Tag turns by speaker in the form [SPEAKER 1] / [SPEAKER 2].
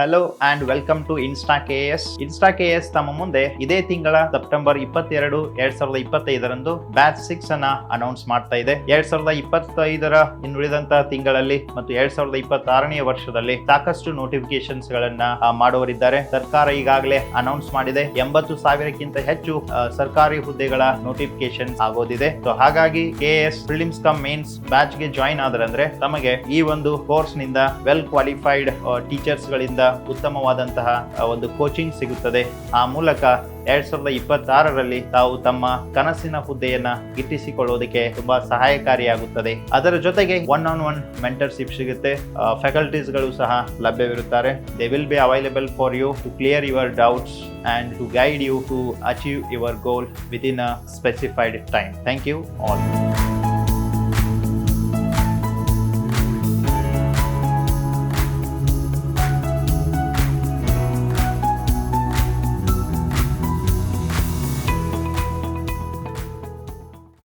[SPEAKER 1] Hello and welcome to Insta K S Insta K S ತಮ್ಮ ಮುಂದೆ ಇದೇ ತಿಂಗಳ ಸೆಪ್ಟೆಂಬರ್ ಇಪ್ಪತ್ತೆರಡು, ಎರಡ್ ಸಾವಿರದ ಇಪ್ಪತ್ತೈದರಂದು ಬ್ಯಾಚ್ ಸಿಕ್ಸ್ ಅನ್ನ ಅನೌನ್ಸ್ ಮಾಡ್ತಾ ಇದೆ. ಎರಡ್ ಸಾವಿರದ ಇಪ್ಪತ್ತೈದರ ಇನ್ನುಳಿದಂತಹ ತಿಂಗಳಲ್ಲಿ ಮತ್ತು ಎರಡ್ ಸಾವಿರದ ಇಪ್ಪತ್ತಾರನೇ ವರ್ಷದಲ್ಲಿ ಸಾಕಷ್ಟು ನೋಟಿಫಿಕೇಶನ್ಸ್ ಗಳನ್ನ ಮಾಡುವರಿದ್ದಾರೆ ಸರ್ಕಾರ ಈಗಾಗಲೇ ಅನೌನ್ಸ್ ಮಾಡಿದೆ. ಎಂಬತ್ತು ಸಾವಿರಕ್ಕಿಂತ ಹೆಚ್ಚು ಸರ್ಕಾರಿ ಹುದ್ದೆಗಳ ನೋಟಿಫಿಕೇಶನ್ ಆಗೋದಿದೆ. ಸೊ ಹಾಗಾಗಿ ಕೆಎಸ್ ಪ್ರಿಲಿಮ್ಸ್ ಕಮ್ ಮೇನ್ಸ್ ಬ್ಯಾಚ್ಗೆ ಜಾಯಿನ್ ಆದ್ರಂದ್ರೆ ತಮಗೆ ಈ ಒಂದು ಕೋರ್ಸ್ನಿಂದ ವೆಲ್ ಕ್ವಾಲಿಫೈಡ್ ಟೀಚರ್ಸ್ ಗಳಿಂದ ಉತ್ತಮವಾದಂತಹ ಒಂದು ಕೋಚಿಂಗ್ ಸಿಗುತ್ತದೆ. ಆ ಮೂಲಕ ಎರಡ್ ಸಾವಿರದ ಇಪ್ಪತ್ತಾರರಲ್ಲಿ ತಾವು ತಮ್ಮ ಕನಸಿನ ಹುದ್ದೆಯನ್ನ ಗಿಟ್ಟಿಸಿಕೊಳ್ಳುವುದಕ್ಕೆ ತುಂಬಾ ಸಹಾಯಕಾರಿಯಾಗುತ್ತದೆ. ಅದರ ಜೊತೆಗೆ ಒನ್ ಆನ್ ಒನ್ ಮೆಂಟರ್ಶಿಪ್ ಸಿಗುತ್ತೆ. ಫ್ಯಾಕಲ್ಟೀಸ್ಗಳು ಸಹ ಲಭ್ಯವಿರುತ್ತಾರೆ. They will be available for you to clear your doubts and to guide you to achieve your goal within a specified time thank you all.